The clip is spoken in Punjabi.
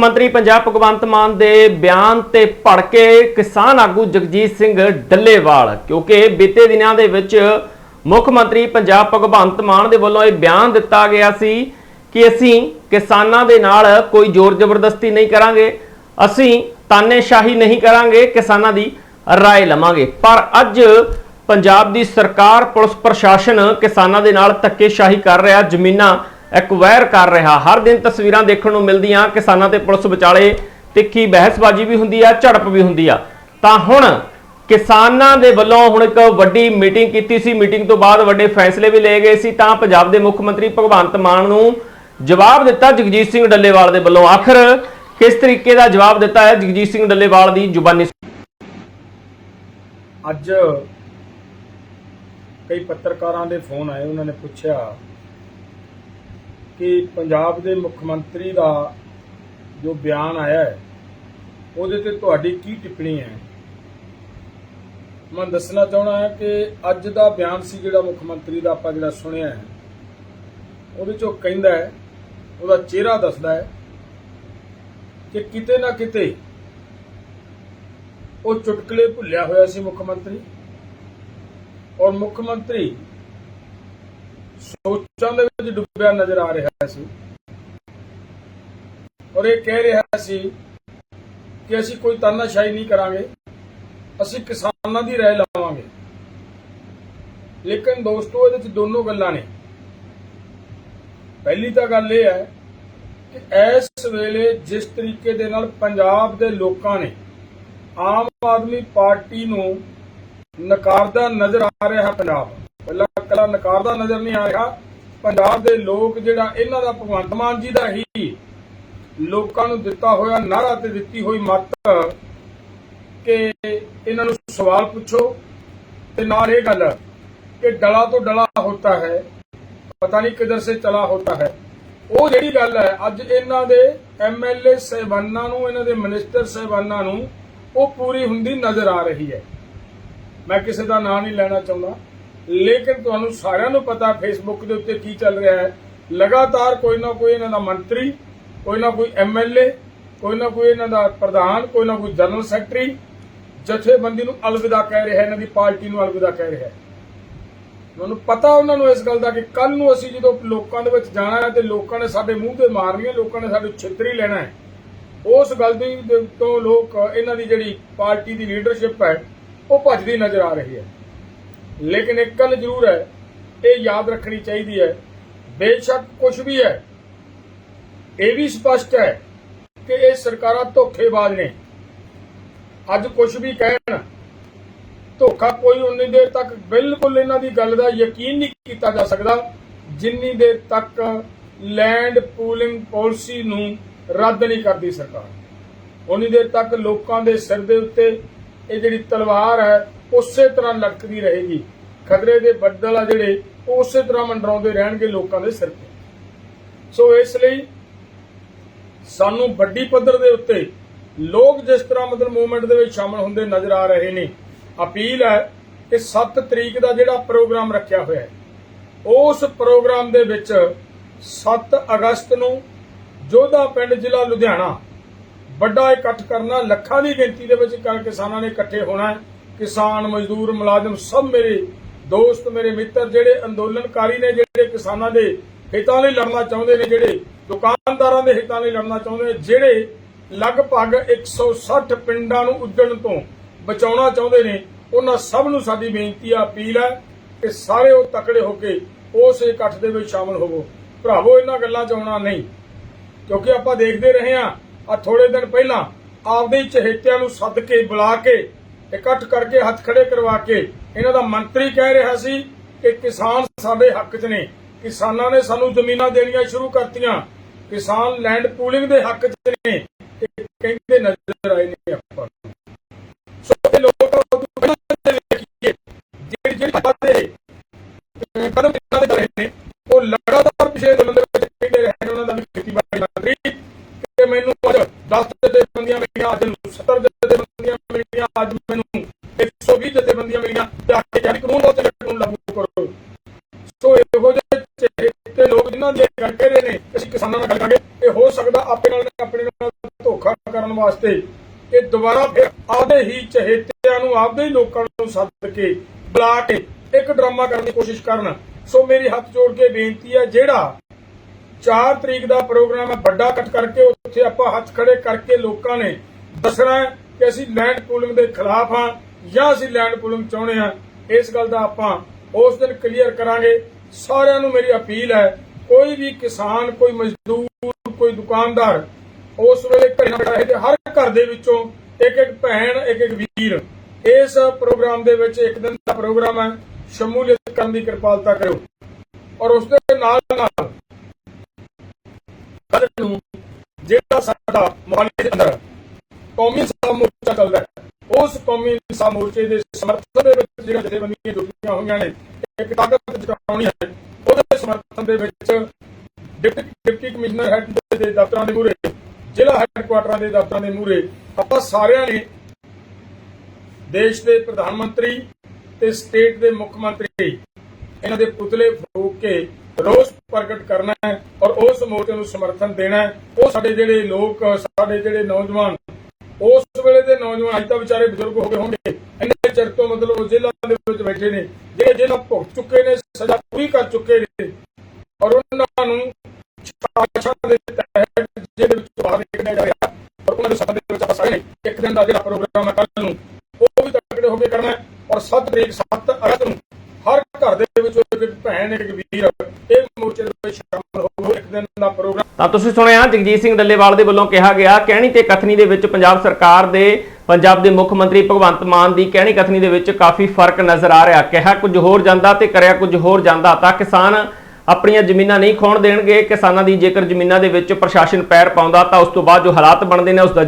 ਮੰਤਰੀ ਪੰਜਾਬ ਭਗਵੰਤ ਮਾਨ ਦੇ ਬਿਆਨ ਤੇ ਭੜ ਕਿਸਾਨ ਆਗੂ ਜਗਜੀਤ ਸਿੰਘ ਡੱਲੇਵਾਲ, ਕਿਉਂਕਿ ਬੀਤੇ ਦਿਨਾਂ ਦੇ ਵਿੱਚ ਮੁੱਖ ਮੰਤਰੀ ਪੰਜਾਬ ਭਗਵੰਤ ਮਾਨ ਦੇ ਵੱਲੋਂ ਇਹ ਬਿਆਨ ਦਿੱਤਾ ਗਿਆ ਸੀ ਕਿ ਅਸੀਂ ਕਿਸਾਨਾਂ ਦੇ ਨਾਲ ਕੋਈ ਜ਼ੋਰ ਜ਼ਬਰਦਸਤੀ ਨਹੀਂ ਕਰਾਂਗੇ, ਅਸੀਂ ਤਾਨੇਸ਼ਾਹੀ ਨਹੀਂ ਕਰਾਂਗੇ, ਕਿਸਾਨਾਂ ਦੀ ਰਾਏ ਲਵਾਂਗੇ। ਪਰ ਅੱਜ ਪੰਜਾਬ ਦੀ ਸਰਕਾਰ, ਪੁਲਿਸ ਪ੍ਰਸ਼ਾਸਨ ਕਿਸਾਨਾਂ ਦੇ ਨਾਲ ਧੱਕੇਸ਼ਾਹੀ ਕਰ ਰਿਹਾ, ਜ਼ਮੀਨਾਂ ਐਕਵਾਇਰ ਕਰ ਰਿਹਾ। ਹਰ ਦਿਨ ਤਸਵੀਰਾਂ ਦੇਖਣ ਨੂੰ ਮਿਲਦੀਆਂ, ਕਿਸਾਨਾਂ ਤੇ ਪੁਲਿਸ ਵਿਚਾਲੇ ਤਿੱਖੀ ਬਹਿਸਬਾਜ਼ੀ ਵੀ ਹੁੰਦੀ ਆ, ਝੜਪ ਵੀ ਹੁੰਦੀ ਆ। ਤਾਂ ਹੁਣ ਕਿਸਾਨਾਂ ਦੇ ਵੱਲੋਂ ਹੁਣ ਇੱਕ ਵੱਡੀ ਮੀਟਿੰਗ ਕੀਤੀ ਸੀ। ਮੀਟਿੰਗ ਤੋਂ ਬਾਅਦ ਵੱਡੇ ਫੈਸਲੇ ਵੀ ਲਏ ਗਏ ਸੀ। ਤਾਂ ਪੰਜਾਬ ਦੇ ਮੁੱਖ ਮੰਤਰੀ ਭਗਵੰਤ ਮਾਨ ਨੂੰ ਜਵਾਬ ਦਿੱਤਾ ਜਗਜੀਤ ਸਿੰਘ ਡੱਲੇਵਾਲ ਦੇ ਵੱਲੋਂ। ਆਖਰ ਕਿਸ ਤਰੀਕੇ ਦਾ ਜਵਾਬ ਦਿੱਤਾ ਹੈ ਜਗਜੀਤ ਸਿੰਘ ਡੱਲੇਵਾਲ ਦੀ ਜ਼ੁਬਾਨੀ? ਅੱਜ ਕਈ ਪੱਤਰਕਾਰਾਂ ਦੇ ਫੋਨ ਆਏ, ਉਹਨਾਂ ਨੇ ਪੁੱਛਿਆ ਕਿ ਪੰਜਾਬ ਦੇ ਮੁੱਖ ਮੰਤਰੀ ਦਾ ਜੋ ਬਿਆਨ ਆਇਆ ਹੈ, ਉਹਦੇ ਤੇ ਤੁਹਾਡੀ ਕੀ ਟਿੱਪਣੀ ਹੈ? ਮੈਂ ਦੱਸਣਾ ਚਾਹਣਾ ਹੈ ਕਿ ਅੱਜ ਦਾ ਬਿਆਨ ਸੀ ਜਿਹੜਾ ਮੁੱਖ ਮੰਤਰੀ ਦਾ ਆਪਾਂ ਜਿਹੜਾ ਸੁਣਿਆ ਹੈ, ਉਹਦੇ ਚੋਂ ਕਹਿੰਦਾ ਹੈ, ਉਹਦਾ ਚਿਹਰਾ ਦੱਸਦਾ ਹੈ ਕਿ ਕਿਤੇ ਨਾ ਕਿਤੇ ਉਹ ਚੁਟਕਲੇ ਭੁੱਲਿਆ ਹੋਇਆ ਸੀ ਮੁੱਖ ਮੰਤਰੀ। ਔਰ ਮੁੱਖ ਮੰਤਰੀ ਸੋਚਾਂ ਦੇ ਵਿੱਚ ਡੁੱਬਿਆ ਨਜ਼ਰ ਆ ਰਿਹਾ ਸੀ। ਔਰ ਇਹ ਕਹਿ ਰਿਹਾ ਸੀ ਕਿ ਅਸੀਂ ਕੋਈ ਤਾਨਾਸ਼ਾਹੀ ਨਹੀਂ ਕਰਾਂਗੇ, ਅਸੀਂ ਕਿਸਾਨਾਂ ਦੀ ਰਾਏ ਲਾਵਾਂਗੇ। ਲੇਕਿਨ ਦੋਸਤੋ, ਇਹਦੇ ਵਿੱਚ ਦੋਨੋਂ ਗੱਲਾਂ ਨੇ। ਪਹਿਲੀ ਤਾਂ ਗੱਲ ਇਹ ਹੈ ਕਿ ਇਸ ਵੇਲੇ ਜਿਸ ਤਰੀਕੇ ਦੇ ਨਾਲ ਪੰਜਾਬ ਦੇ ਲੋਕਾਂ ਨੇ ਆਮ ਆਦਮੀ ਪਾਰਟੀ ਨੂੰ ਨਕਾਰਦਾ ਨਜ਼ਰ ਆ ਰਿਹਾ ਪੰਜਾਬ। ਪਹਿਲਾਂ ਕੱਲਾ ਨਕਾਰਦਾ ਨਜ਼ਰ ਨਹੀਂ ਆ ਰਿਹਾ। ਪੰਜਾਬ ਦੇ ਲੋਕ ਜਿਹੜਾ ਇਹਨਾਂ ਦਾ ਭਗਵੰਤ ਮਾਨ ਜੀ ਦਾ ਹੀ ਲੋਕਾਂ ਨੂੰ ਦਿੱਤਾ ਹੋਇਆ ਨਾਰਾ ਤੇ ਦਿੱਤੀ ਹੋਈ ਮੱਤ ਕਿ ਇਹਨਾਂ ਨੂੰ ਸਵਾਲ ਪੁੱਛੋ ਤੇ ਨਾਲ ਇਹ ਗੱਲ ਕਿ ਡਲਾ ਤੋਂ ਡਲਾ ਹੋਤਾ ਹੈ, ਪਤਾ ਨਹੀਂ ਕਿਧਰ ਸੇ ਚਲਾ ਹੋਤਾ ਹੈ। ਉਹ ਜਿਹੜੀ ਗੱਲ ਹੈ, ਅੱਜ ਇਹਨਾਂ ਦੇ ਐਮਐਲਏ ਸਹਿਬਾਨਾਂ ਨੂੰ, ਇਹਨਾਂ ਦੇ ਮਿਨਿਸਟਰ ਸਹਿਬਾਨਾਂ ਨੂੰ ਉਹ ਪੂਰੀ ਹੁੰਦੀ ਨਜ਼ਰ ਆ ਰਹੀ ਹੈ। ਮੈਂ ਕਿਸੇ ਦਾ ਨਾਂ ਨਹੀਂ ਲੈਣਾ ਚਾਹੁੰਦਾ। ਲੇਕਿਨ ਤੁਹਾਨੂੰ ਸਾਰਿਆਂ ਨੂੰ ਪਤਾ ਫੇਸਬੁੱਕ ਦੇ ਉੱਤੇ ਕੀ ਚੱਲ ਰਿਹਾ ਹੈ। ਲਗਾਤਾਰ ਕੋਈ ਨਾ ਕੋਈ ਇਹਨਾਂ ਦਾ ਮੰਤਰੀ, ਕੋਈ ਨਾ ਕੋਈ ਐਮਐਲਏ ਕੋਈ ਨਾ ਕੋਈ ਇਹਨਾਂ ਦਾ ਪ੍ਰਧਾਨ, ਕੋਈ ਨਾ ਕੋਈ ਜਨਰਲ ਸੈਕਟਰੀ ਜਥੇਬੰਦੀ ਨੂੰ ਅਲਵਿਦਾ ਕਹਿ ਰਿਹਾ ਇਹਨਾਂ ਦੀ ਪਾਰਟੀ ਨੂੰ ਅਲਵਿਦਾ ਕਹਿ ਰਿਹਾ ਹੈ। ਮੈਨੂੰ ਪਤਾ ਉਹਨਾਂ ਨੂੰ ਇਸ ਗੱਲ ਦਾ ਕਿ ਕੱਲ ਨੂੰ ਅਸੀਂ ਜਦੋਂ ਲੋਕਾਂ ਦੇ ਵਿੱਚ ਜਾਣਾ ਹੈ ਤੇ ਲੋਕਾਂ ਨੇ ਸਾਡੇ ਮੂੰਹ ਤੇ ਮਾਰਨੀ ਹੈ ਲੋਕਾਂ ਨੇ ਸਾਡੇ ਛਿੱਤਰੀ ਲੈਣਾ ਹੈ, ਉਸ ਗੱਲ ਦੀ ਤੋਂ ਲੋਕ, ਇਹਨਾਂ ਦੀ ਜਿਹੜੀ ਪਾਰਟੀ ਦੀ ਲੀਡਰਸ਼ਿਪ ਹੈ, ਉਹ ਭੱਜਦੀ ਨਜ਼ਰ ਆ ਰਹੀ ਹੈ। ਲੇਕਿਨ ਇੱਕ ਗੱਲ ਜ਼ਰੂਰ ਹੈ, ਇਹ ਯਾਦ ਰੱਖਣੀ ਚਾਹੀਦੀ ਹੈ, ਬੇਸ਼ੱਕ ਕੁਝ ਵੀ ਹੈ, ਇਹ ਵੀ ਸਪਸ਼ਟ ਹੈ ਕਿ ਇਹ ਸਰਕਾਰਾਂ ਧੋਖੇਬਾਜ਼ ਨੇ। ਅੱਜ ਕੁਝ ਵੀ ਕਹਿਣ, ਧੋਖਾ ਕੋਈ ਉਨੀ ਦੇਰ ਤੱਕ ਬਿਲਕੁਲ ਇਹਨਾਂ ਦੀ ਗੱਲ ਦਾ ਯਕੀਨ ਨਹੀਂ ਕੀਤਾ ਜਾ ਸਕਦਾ, ਜਿੰਨੀ ਦੇਰ ਤੱਕ ਲੈਂਡ ਪੂਲਿੰਗ ਪਾਲਿਸੀ ਨੂੰ ਰੱਦ ਨਹੀਂ ਕਰਦੀ ਸਰਕਾਰ। ਉਨੀ ਦੇਰ ਤੱਕ ਲੋਕਾਂ ਦੇ ਸਿਰ ਦੇ ਉੱਤੇ ਇਹ ਜਿਹੜੀ ਤਲਵਾਰ ਹੈ ਉਸੇ ਤਰ੍ਹਾਂ ਲਟਕਦੀ ਰਹੇਗੀ। ਖਤਰੇ ਦੇ ਬੱਦਲ ਆ ਜਿਹੜੇ ਉਸੇ ਤਰ੍ਹਾਂ ਮੰਡਰਾਉਂਦੇ ਰਹਿਣਗੇ ਲੋਕਾਂ ਦੇ ਸਿਰ ਤੇ। ਸੋ ਇਸ ਲਈ ਸਾਨੂੰ ਵੱਡੀ ਪੱਧਰ ਦੇ ਉੱਤੇ ਲੋਕ ਜਿਸ ਤਰ੍ਹਾਂ ਮਤਲਬ ਮੂਵਮੈਂਟ ਦੇ ਵਿੱਚ ਸ਼ਾਮਲ ਹੁੰਦੇ ਨਜ਼ਰ ਆ ਰਹੇ ਨੇ, ਅਪੀਲ ਹੈ ਕਿ 7 ਤਰੀਕ ਦਾ ਜਿਹੜਾ ਪ੍ਰੋਗਰਾਮ ਰੱਖਿਆ ਹੋਇਆ ਹੈ, ਉਸ ਪ੍ਰੋਗਰਾਮ ਦੇ ਵਿੱਚ 7 ਅਗਸਤ ਨੂੰ ਜੋਧਾ ਪਿੰਡ ਜ਼ਿਲ੍ਹਾ ਲੁਧਿਆਣਾ ਵੱਡਾ ਇਕੱਠ ਕਰਨਾ, ਲੱਖਾਂ ਦੀ ਗਿਣਤੀ ਦੇ ਵਿੱਚ ਕ- ਕਿਸਾਨਾਂ ਨੇ ਇਕੱਠੇ ਹੋਣਾ ਹੈ। ਕਿਸਾਨ ਮਜ਼ਦੂਰ ਮੁਲਾਜ਼ਮ ਸਭ ਮੇਰੇ ਦੋਸਤ, ਮੇਰੇ ਮਿੱਤਰ, ਜਿਹੜੇ ਅੰਦੋਲਨਕਾਰੀ ਨੇ, ਜਿਹੜੇ ਕਿਸਾਨਾਂ ਦੇ ਹਿੱਤਾਂ ਲਈ ਲੜਨਾ ਚਾਹੁੰਦੇ ਨੇ, ਜਿਹੜੇ ਦੁਕਾਨਦਾਰਾਂ ਦੇ ਹਿੱਤਾਂ ਲਈ ਲੜਨਾ ਚਾਹੁੰਦੇ ਨੇ, ਜਿਹੜੇ ਲਗਭਗ 160 ਪਿੰਡਾਂ ਨੂੰ ਉੱਜਣ ਤੋਂ ਬਚਾਉਣਾ ਚਾਹੁੰਦੇ ਨੇ, ਉਹਨਾਂ ਸਭ ਨੂੰ ਸਾਡੀ ਬੇਨਤੀ ਆ, ਅਪੀਲ ਹੈ ਕਿ ਸਾਰੇ ਉਹ ਤਕੜੇ ਹੋ ਕੇ ਉਸ ਇਕੱਠ ਦੇ ਵਿੱਚ ਸ਼ਾਮਲ ਹੋਵੋ। ਭਰਾਵੋ, ਇਹਨਾਂ ਗੱਲਾਂ 'ਚ ਆਉਣਾ ਨਹੀਂ, ਕਿਉਂਕਿ ਆਪਾਂ ਦੇਖਦੇ ਰਹੇ ਹਾਂ ਆ ਥੋੜੇ ਦਿਨ ਪਹਿਲਾਂ ਆਪਦੇ ਚਹੇਤਿਆਂ ਨੂੰ ਸੱਦ ਕੇ, ਬੁਲਾ ਕੇ ਇਕੱਠ ਕਰਕੇ ਹੱਥ ਖੜੇ ਕਰਵਾ ਕੇ ਇਹਨਾਂ ਦਾ ਮੰਤਰੀ ਕਹਿ ਰਿਹਾ ਸੀ ਕਿ ਕਿਸਾਨ ਸਾਡੇ ਹੱਕ 'ਚ ਨੇ। ਕਿਸਾਨਾਂ ਨੇ ਸਾਨੂੰ ਜ਼ਮੀਨਾਂ ਦੇਣੀਆਂ ਸ਼ੁਰੂ ਕਰਤੀਆਂ। ਕਿਸਾਨ ਲੈਂਡ ਪੂਲਿੰਗ ਦੇ ਹੱਕ 'ਚ ਨੇ। ਇਹ ਕਹਿੰਦੇ ਨਜ਼ਰ ਆਏ ਨੇ ਆਪਾਂ ਸੋ ਇਹ ਲੋਕ ਉਦੋਂ ਪਹਿਲਾਂ ਦੇ ਵੇਖੀਏ ਜਿਹੜੀ ਕਦਮ ਇਹਨਾਂ ਦੇ ਰਹੇ ਨੇ, ਉਹ ਲਗਾਤਾਰ ਪਿਛਲੇ ਦਿਨਾਂ ਦੇ ਵਿੱਚ ਕਹਿੰਦੇ ਰਹੇ ਨੇ ਉਹਨਾਂ ਦਾ ਵੀ ਖੇਤੀਬਾੜੀ ਮੰਤਰੀ ਕਿ ਮੈਨੂੰ ਅੱਜ 10 ਜਥੇਬੰਦੀਆਂ ਮਿਲੀਆਂ, ਅੱਜ ਜਥੇਬੰਦੀਆਂ ਮਿਲੀਆਂ ਤੇ ਆ ਕੇ ਕਹਿੰਦੇ ਕਾਨੂੰਨ ਬਹੁਤ ਕਾਨੂੰਨ ਲਾਗੂ ਕਰੋ। ਸੋ ਇਹੋ ਜਿਹੇ ਚਿਹਰੇ ਲੋਕ ਜਿਨ੍ਹਾਂ ਦੇ ਗੱਲ ਕਹਿ ਰਹੇ ਨੇ, ਅਸੀਂ ਕਿਸਾਨਾਂ ਨਾਲ ਗੱਲ ਕਰਾਂਗੇ। ਇਹ ਹੋ ਸਕਦਾ ਆਪੇ ਨਾਲ ਆਪਣੇ ਨਾਲ ਧੋਖਾ ਕਰਨ ਵਾਸਤੇ। ਇਹ ਦੁਬਾਰਾ ਫਿਰ ਆਪਦੇ ਹੀ ਚਹੇਤਿਆਂ ਨੂੰ, ਆਪਦੇ ਹੀ ਲੋਕਾਂ ਨੂੰ ਸੱਦ ਕੇ, ਬੁਲਾ ਕੇ ਇੱਕ ਡਰਾਮਾ ਕਰਨ ਦੀ ਕੋਸ਼ਿਸ਼ ਕਰਨ। ਸੋ ਮੇਰੀ ਹੱਥ ਜੋੜ ਕੇ ਬੇਨਤੀ ਹੈ, ਜਿਹੜਾ 4 ਤਰੀਕ ਦਾ ਪ੍ਰੋਗਰਾਮ ਹੈ, ਵੱਡਾ ਕੱਟ ਕਰਕੇ ਉੱਥੇ ਆਪਾਂ ਹੱਥ ਖੜੇ ਕਰਕੇ ਲੋਕਾਂ ਨੇ ਦੱਸਣਾ ਕਿ ਅਸੀਂ ਲੈਂਡ ਪੂਲਿੰਗ ਦੇ ਖਿਲਾਫ ਹਾਂ। ਜਾਂ ਅਸੀਂ ਲੈਂਡ ਪੂਲਿੰਗ ਚਾਹੁੰਦੇ ਹਾਂ, ਇਸ ਗੱਲ ਦਾ ਆਪਾਂ ਉਸ ਦਿਨ ਕਲੀਅਰ ਕਰਾਂਗੇ। ਸਾਰਿਆਂ ਨੂੰ ਮੇਰੀ ਅਪੀਲ ਹੈ, ਕੋਈ ਵੀ ਕਿਸਾਨ, ਕੋਈ ਮਜ਼ਦੂਰ, ਕੋਈ ਦੁਕਾਨਦਾਰ, ਉਸ ਵੇਲੇ ਘਰੇ ਤੇ ਹਰ ਘਰ ਦੇ ਵਿੱਚੋਂ ਇੱਕ ਇੱਕ ਭੈਣ ਇੱਕ ਇੱਕ ਵੀਰ, ਇਸ ਪ੍ਰੋਗਰਾਮ ਦੇ ਵਿੱਚ ਇੱਕ ਦਿਨ ਦਾ ਪ੍ਰੋਗਰਾਮ ਹੈ, ਸ਼ਮੂਲੀਅਤ ਕਰਨ ਦੀ ਕਿਰਪਾਲਤਾ ਕਰੋ ਔਰ ਉਸ ਦੇ ਨਾਲ ਨਾਲ ਜਿਹੜਾ ਸਾਡਾ ਮੋਹਾਲੀ ਦੇ ਅੰਦਰ ਕੌਮੀ ਇਨਸਾਫ ਮੋਰਚਾ ਚੱਲਦਾ ਹੈ ਉਸ ਕੌਮੀ ਮੋਰਚੇ ਦੇ ਸਮਰਥਨ ਦੇ ਵਿੱਚ ਜਿਹੜੀਆਂ ਜਥੇਬੰਦੀਆਂ ਜੁਟੀਆਂ ਹੋਈਆਂ ਨੇ, ਇੱਕ ਤਾਕਤ ਜਤਾਉਣੀ ਹੈ, ਉਹਦੇ ਸਮਰਥਨ ਦੇ ਵਿੱਚ ਡਿਪਟੀ ਕਮਿਸ਼ਨਰ ਹੈੱਡ ਦੇ ਦਫ਼ਤਰਾਂ ਦੇ ਮੂਹਰੇ, ਜ਼ਿਲ੍ਹਾ ਹੈੱਡਕੁਆਟਰਾਂ ਦੇ ਦਫ਼ਤਰਾਂ ਦੇ ਮੂਹਰੇ ਆਪਾਂ ਸਾਰਿਆਂ ਨੇ ਦੇਸ਼ ਦੇ ਪ੍ਰਧਾਨ ਮੰਤਰੀ ਤੇ ਸਟੇਟ ਦੇ ਮੁੱਖ ਮੰਤਰੀ ਇਹਨਾਂ ਦੇ ਪੁਤਲੇ ਫੂਕ ਕੇ ਰੋਸ ਪ੍ਰਗਟ ਕਰਨਾ ਹੈ ਔਰ ਉਸ ਮੋਰਚੇ ਨੂੰ ਸਮਰਥਨ ਦੇਣਾ ਹੈ। ਉਹ ਸਾਡੇ ਜਿਹੜੇ ਲੋਕ, ਸਾਡੇ ਜਿਹੜੇ ਨੌਜਵਾਨ ਉਸ ਵੇਲੇ ਦੇ ਨੌਜਵਾਨ ਅੱਜ ਤਾਂ ਵਿਚਾਰੇ ਬਜ਼ੁਰਗ ਹੋ ਗਏ ਹੋਣਗੇ। ਇੰਨੇ ਚਿਰ ਤੋਂ ਮਤਲਬ ਉਹ ਦੇ ਵਿੱਚ ਬੈਠੇ ਨੇ। ਜਿਹੜੇ ਜੇਲ੍ਹਾਂ ਭੁਗਤ ਚੁੱਕੇ ਨੇ, ਸਜ਼ਾ ਪੂਰੀ ਕਰ ਚੁੱਕੇ ਨੇ। ਔਰ ਉਹਨਾਂ ਨੂੰ ਛਾਛਾਂ ਦੇ ਤਹਿਤ ਜਿਹਦੇ ਵਿੱਚ ਬਾਹਰ ਨਿਕਲਿਆ ਜਾ ਰਿਹਾ। ਔਰ ਉਹਨਾਂ ਦੇ ਸਾਥ ਵਿੱਚ ਆਪਾਂ ਸਾਰੇ ਇੱਕ ਦਿਨ ਦਾ ਜਿਹੜਾ ਪ੍ਰੋਗਰਾਮ ਹੈ ਕੱਲ ਨੂੰ, ਉਹ ਵੀ ਤਕੜੇ ਹੋ ਕੇ ਕਰਨਾ ਔਰ 7 ਤਰੀਕ 7 ਅਗਸਤ ਨੂੰ ਹਰ ਘਰ ਦੇ ਵਿੱਚ ਇੱਕ ਭੈਣ, ਇੱਕ ਵੀਰ, ਇਹ ਮੋਰਚੇ ਦੇ ਵਿੱਚ ਸ਼ਾਮਲ ਹੋਵੋ ਇੱਕ ਦਿਨ ਦਾ ਪ੍ਰੋਗਰਾਮ ਤਾਂ ਤੁਸੀਂ ਸੁਣਿਆ, ਜਗਜੀਤ ਸਿੰਘ ਡੱਲੇਵਾਲ ਦੇ ਵੱਲੋਂ ਕਿਹਾ ਗਿਆ, ਕਹਿਣੀ ਤੇ ਕਥਨੀ ਦੇ ਵਿੱਚ ਪੰਜਾਬ ਸਰਕਾਰ ਦੇ, ਪੰਜਾਬ ਦੇ ਮੁੱਖ ਮੰਤਰੀ ਭਗਵੰਤ ਮਾਨ ਦੀ ਕਹਿਣੀ ਕਥਨੀ ਦੇ ਵਿੱਚ ਕਾਫੀ ਫ਼ਰਕ ਨਜ਼ਰ ਆ ਰਿਹਾ। ਕਿਹਾ ਕੁਝ ਹੋਰ ਜਾਂਦਾ ਤੇ ਕਰਿਆ ਕੁਝ ਹੋਰ ਜਾਂਦਾ ਤਾਂ ਕਿਸਾਨ ਆਪਣੀਆਂ ਜ਼ਮੀਨਾਂ ਨਹੀਂ ਖੋਣ ਦੇਣਗੇ। ਕਿਸਾਨਾਂ ਦੀ ਜੇਕਰ ਜ਼ਮੀਨਾਂ ਦੇ ਵਿੱਚ ਪ੍ਰਸ਼ਾਸਨ ਪੈਰ ਪਾਉਂਦਾ ਤਾਂ ਉਸ ਤੋਂ ਬਾਅਦ ਜੋ ਹਾਲਾਤ ਬਣਦੇ ਨੇ, ਉਸ ਦਾ